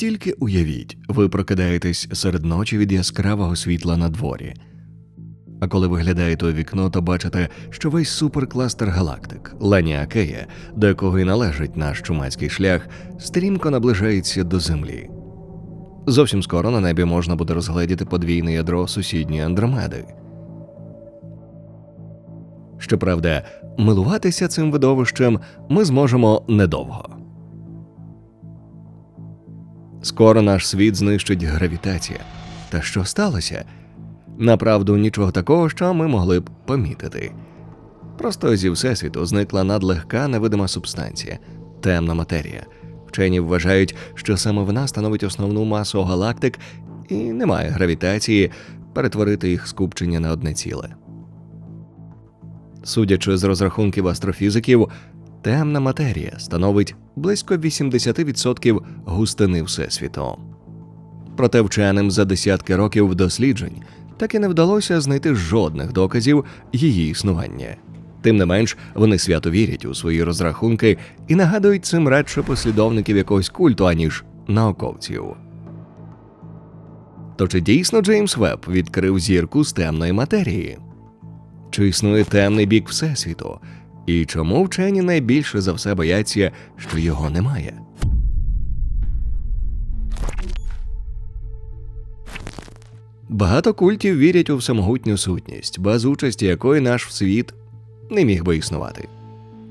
Тільки уявіть, ви прокидаєтесь серед ночі від яскравого світла на дворі. А коли виглядаєте у вікно, то бачите, що весь суперкластер галактик Ланіакея, до якого і належить наш чумацький шлях, стрімко наближається до Землі. Зовсім скоро на небі можна буде розгледіти подвійне ядро сусідньої Андромеди. Щоправда, милуватися цим видовищем ми зможемо недовго. Скоро наш світ знищить гравітація. Та що сталося? Направду нічого такого, що ми могли б помітити. Просто зі всесвіту зникла надлегка невидима субстанція темна матерія. Вчені вважають, що саме вона становить основну масу галактик і немає гравітації перетворити їх скупчення на одне ціле. Судячи з розрахунків астрофізиків, темна матерія становить близько 80% густини Всесвіту. Проте вченим за десятки років досліджень так і не вдалося знайти жодних доказів її існування. Тим не менш, вони свято вірять у свої розрахунки і нагадують цим радше послідовників якогось культу, аніж науковців. То чи дійсно Джеймс Веб відкрив зірку з темної матерії? Чи існує темний бік Всесвіту? І чому вчені найбільше за все бояться, що його немає? Багато культів вірять у всемогутню сутність, без участі якої наш світ не міг би існувати.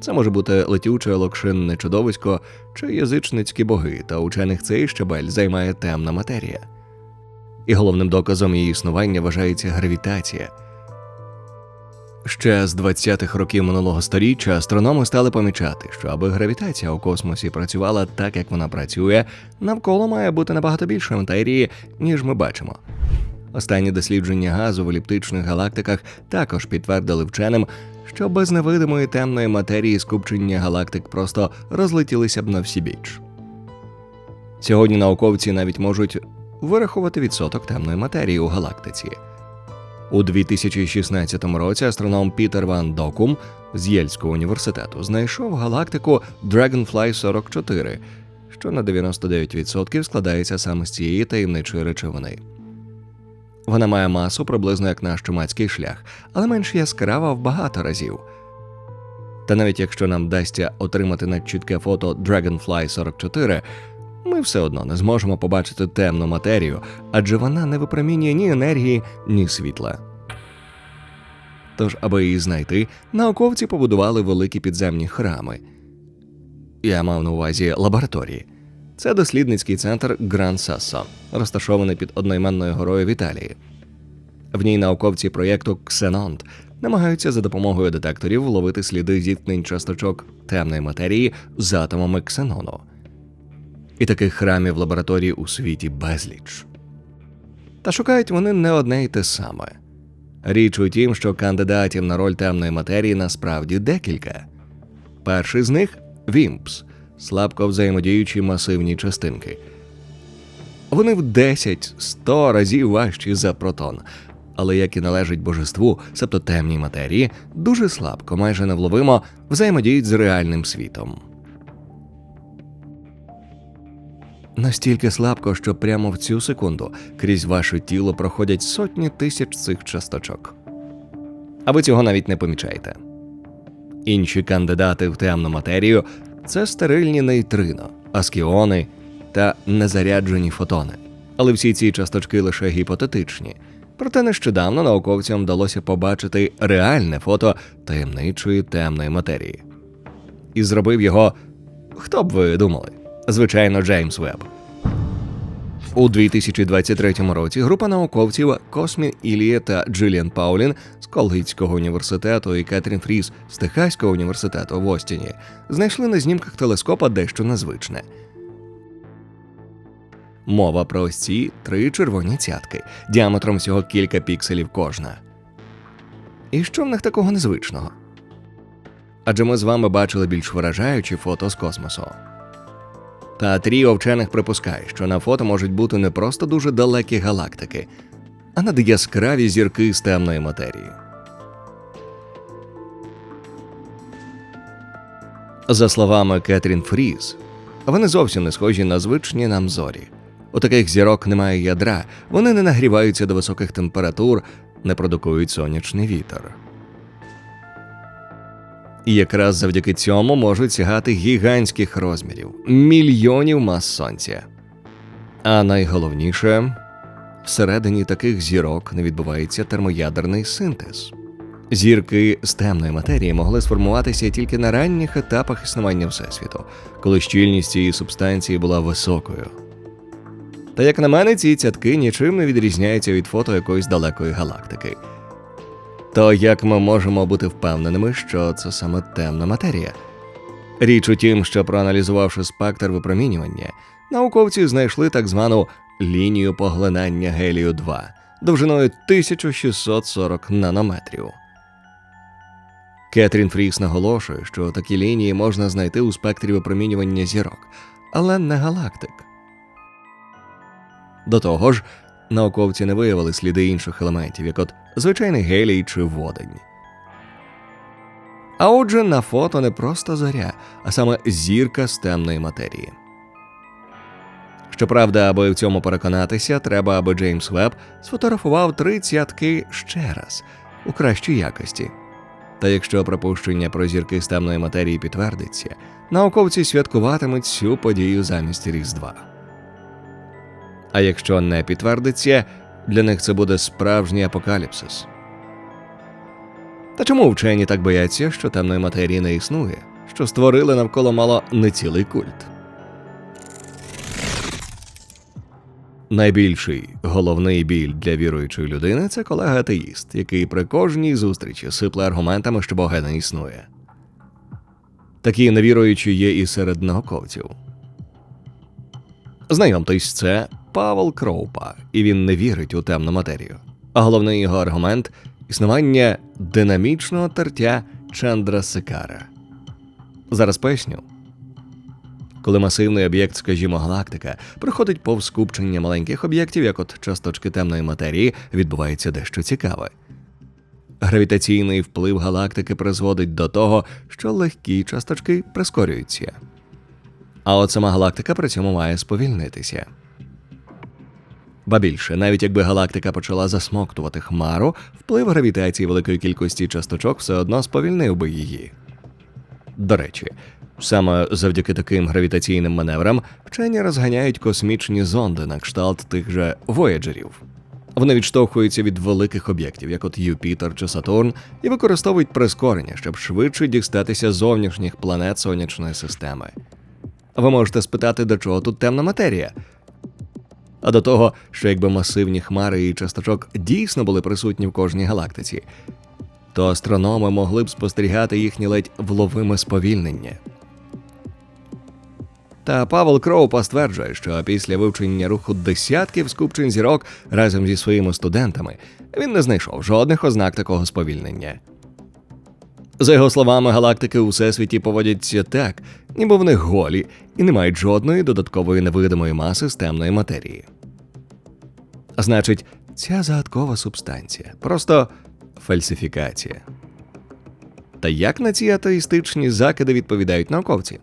Це може бути летюче локшинне чудовисько чи язичницькі боги, та учених цей щабель займає темна матерія. І головним доказом її існування вважається гравітація. Ще з 20-х років минулого століття астрономи стали помічати, що аби гравітація у космосі працювала так, як вона працює, навколо має бути набагато більше матерії, ніж ми бачимо. Останні дослідження газу в еліптичних галактиках також підтвердили вченим, що без невидимої темної матерії скупчення галактик просто розлетілися б на всі біч. Сьогодні науковці навіть можуть вирахувати відсоток темної матерії у галактиці. У 2016 році астроном Пітер Ван Докум з Єльського університету знайшов галактику Dragonfly 44, що на 99% складається саме з цієї таємничої речовини. Вона має масу приблизно як наш чумацький шлях, але менш яскрава в багато разів. Та навіть якщо нам вдасться отримати надчітке фото Dragonfly 44, ми все одно не зможемо побачити темну матерію, адже вона не випромінює ні енергії, ні світла. Тож, аби її знайти, науковці побудували великі підземні храми. Я мав на увазі лабораторії. Це дослідницький центр Гран Сассо, розташований під одноіменною горою в Італії. В ній науковці проєкту Ксенонт намагаються за допомогою детекторів вловити сліди зіткнень часточок темної матерії з атомами ксенону. І таких храмів лабораторій у світі безліч. Та шукають вони не одне й те саме. Річ у тім, що кандидатів на роль темної матерії насправді декілька. Перший з них Вімпс – слабко взаємодіючі масивні частинки. Вони в 10-100 разів важчі за протон, але як і належить божеству, себто темній матерії, дуже слабко, майже невловимо взаємодіють з реальним світом. Настільки слабко, що прямо в цю секунду крізь ваше тіло проходять сотні тисяч цих часточок. А ви цього навіть не помічаєте. Інші кандидати в темну матерію це стерильні нейтрино, аскіони та незаряджені фотони. Але всі ці часточки лише гіпотетичні. Проте нещодавно науковцям вдалося побачити реальне фото таємничої темної матерії. І зробив його, хто б ви думали? Звичайно, Джеймс Веб. У 2023 році група науковців Космі Ілія та Джиліан Паулін з Колгітського університету і Кетрін Фріс з Техаського університету в Остіні знайшли на знімках телескопа дещо незвичне. Мова про ось ці три червоні цятки діаметром всього кілька пікселів кожна. І що в них такого незвичного? Адже ми з вами бачили більш вражаючі фото з космосу. Та тріо вчених припускає, що на фото можуть бути не просто дуже далекі галактики, а надяскраві зірки з темної матерії. За словами Кетрін Фріз, вони зовсім не схожі на звичні нам зорі. У таких зірок немає ядра, вони не нагріваються до високих температур, не продукують сонячний вітер. І якраз завдяки цьому можуть сягати гігантських розмірів мільйонів мас сонця. А найголовніше, всередині таких зірок не відбувається термоядерний синтез. Зірки з темної матерії могли сформуватися тільки на ранніх етапах існування Всесвіту, коли щільність цієї субстанції була високою. Та як на мене, ці цятки нічим не відрізняються від фото якоїсь далекої галактики. То як ми можемо бути впевненими, що це саме темна матерія? Річ у тім, що проаналізувавши спектр випромінювання, науковці знайшли так звану лінію поглинання гелію 2 довжиною 1640 нанометрів. Кетрін Фріс наголошує, що такі лінії можна знайти у спектрі випромінювання зірок, але не галактик. До того ж, науковці не виявили сліди інших елементів, як от звичайний гелій чи водень. А отже, на фото не просто зоря, а саме зірка з темної матерії. Щоправда, аби в цьому переконатися, треба, аби Джеймс Веб сфотографував три цятки ще раз у кращій якості. Та якщо припущення про зірки з темної матерії підтвердиться, науковці святкуватимуть цю подію замість Різдва. А якщо не підтвердиться, для них це буде справжній апокаліпсис. Та чому вчені так бояться, що темної матерії не існує, що створили навколо мало не цілий культ? Найбільший головний біль для віруючої людини це колега атеїст, який при кожній зустрічі сипле аргументами, що Бога не існує. Такі невіруючі є і серед науковців. Знайомтесь, це Павел Кроупа, і він не вірить у темну матерію. А головний його аргумент існування динамічного тертя Чандра Секара. Зараз поясню. Коли масивний об'єкт, скажімо, галактика, проходить повз скупчення маленьких об'єктів, як от часточки темної матерії, відбувається дещо цікаве. Гравітаційний вплив галактики призводить до того, що легкі часточки прискорюються. А от сама галактика при цьому має сповільнитися. Ба більше, навіть якби галактика почала засмоктувати хмару, вплив гравітації великої кількості часточок все одно сповільнив би її. До речі, саме завдяки таким гравітаційним маневрам вчені розганяють космічні зонди на кшталт тих же вояджерів. Вони відштовхуються від великих об'єктів, як от Юпітер чи Сатурн, і використовують прискорення, щоб швидше дістатися зовнішніх планет сонячної системи. Ви можете спитати, до чого тут темна матерія. А до того, що якби масивні хмари і часточок дійсно були присутні в кожній галактиці, то астрономи могли б спостерігати їхнє ледь вловиме сповільнення. Та Павел Кроупа стверджує, що після вивчення руху десятків скупчень зірок разом зі своїми студентами він не знайшов жодних ознак такого сповільнення. За його словами, галактики у всесвіті поводяться так, ніби в них голі і не мають жодної додаткової невидимої маси з темної матерії. Значить, ця загадкова субстанція просто фальсифікація. Та як на ці атеїстичні закиди відповідають науковці?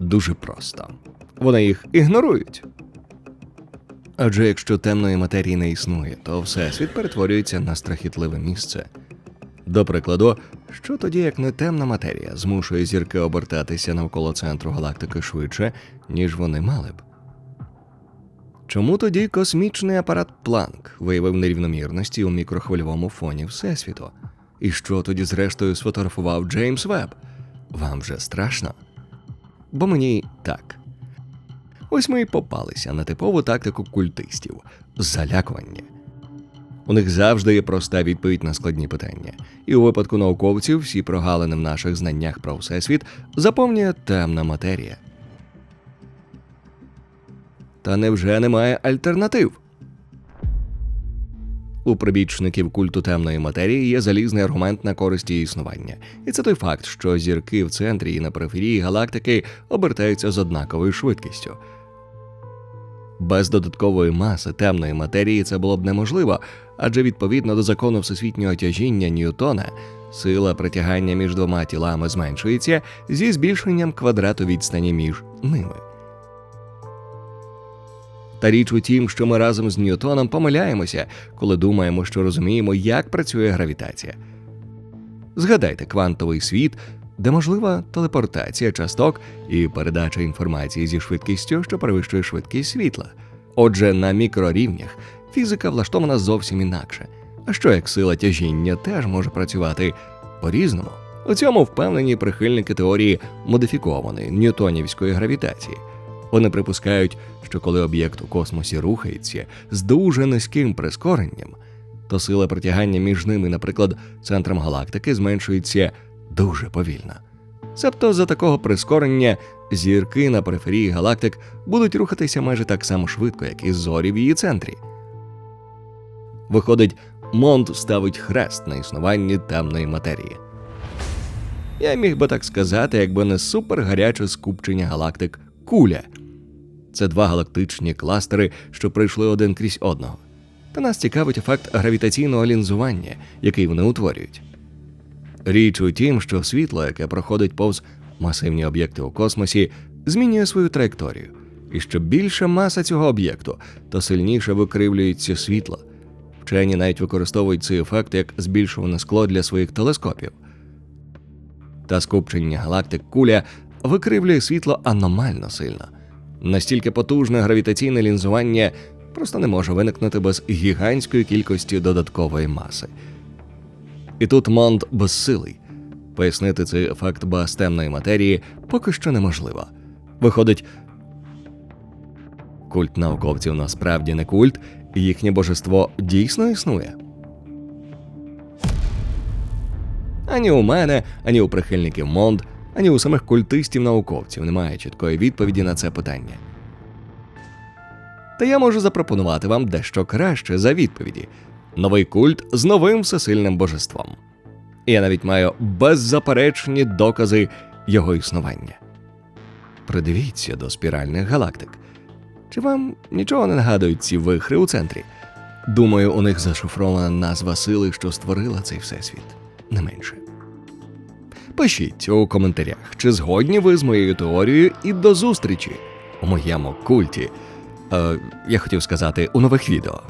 Дуже просто. Вони їх ігнорують. Адже якщо темної матерії не існує, то всесвіт перетворюється на страхітливе місце. До прикладу, що тоді, як не темна матерія, змушує зірки обертатися навколо центру галактики швидше, ніж вони мали б. Чому тоді космічний апарат Планк виявив нерівномірності у мікрохвильовому фоні Всесвіту? І що тоді, зрештою, сфотографував Джеймс Веб? Вам вже страшно? Бо мені так. Ось ми й попалися на типову тактику культистів залякування. У них завжди є проста відповідь на складні питання, і у випадку науковців всі прогалини в наших знаннях про всесвіт заповнює темна матерія. Та невже немає альтернатив? У прибічників культу темної матерії є залізний аргумент на користь її існування, і це той факт, що зірки в центрі і на периферії галактики обертаються з однаковою швидкістю. Без додаткової маси темної матерії це було б неможливо, адже відповідно до закону всесвітнього тяжіння Ньютона сила притягання між двома тілами зменшується зі збільшенням квадрату відстані між ними. Та річ у тім, що ми разом з Ньютоном помиляємося, коли думаємо, що розуміємо, як працює гравітація. Згадайте квантовий світ, де можлива телепортація часток і передача інформації зі швидкістю, що перевищує швидкість світла. Отже, на мікрорівнях фізика влаштована зовсім інакше. А що як сила тяжіння теж може працювати по-різному? У цьому впевнені прихильники теорії модифікованої ньютонівської гравітації. Вони припускають, що коли об'єкт у космосі рухається з дуже низьким прискоренням, то сила притягання між ними, наприклад, центром галактики, зменшується дуже повільно. Себто за такого прискорення зірки на периферії галактик будуть рухатися майже так само швидко, як і зорі в її центрі. Виходить, Монт ставить хрест на існуванні темної матерії. Я міг би так сказати, якби не супергаряче скупчення галактик куля. Це два галактичні кластери, що прийшли один крізь одного. Та нас цікавить ефект гравітаційного лінзування, який вони утворюють. Річ у тім, що світло, яке проходить повз масивні об'єкти у космосі, змінює свою траєкторію. І що більша маса цього об'єкту, то сильніше викривлюється світло. Вчені навіть використовують цей ефект як збільшуване скло для своїх телескопів. Та скупчення галактик куля викривлює світло аномально сильно. Настільки потужне гравітаційне лінзування просто не може виникнути без гігантської кількості додаткової маси. І тут Монт безсилий. Пояснити цей ефект без темної матерії поки що неможливо. Виходить, культ науковців насправді не культ, і їхнє божество дійсно існує. Ані у мене, ані у прихильників Монд, ані у самих культистів-науковців немає чіткої відповіді на це питання. Та я можу запропонувати вам дещо краще за відповіді: новий культ з новим всесильним божеством. І я навіть маю беззаперечні докази його існування. Придивіться до спіральних галактик. Чи вам нічого не нагадують ці вихри у центрі? Думаю, у них зашифрована назва сили, що створила цей всесвіт, не менше. Пишіть у коментарях, чи згодні ви з моєю теорією і до зустрічі у моєму культі. Е, я хотів сказати у нових відео.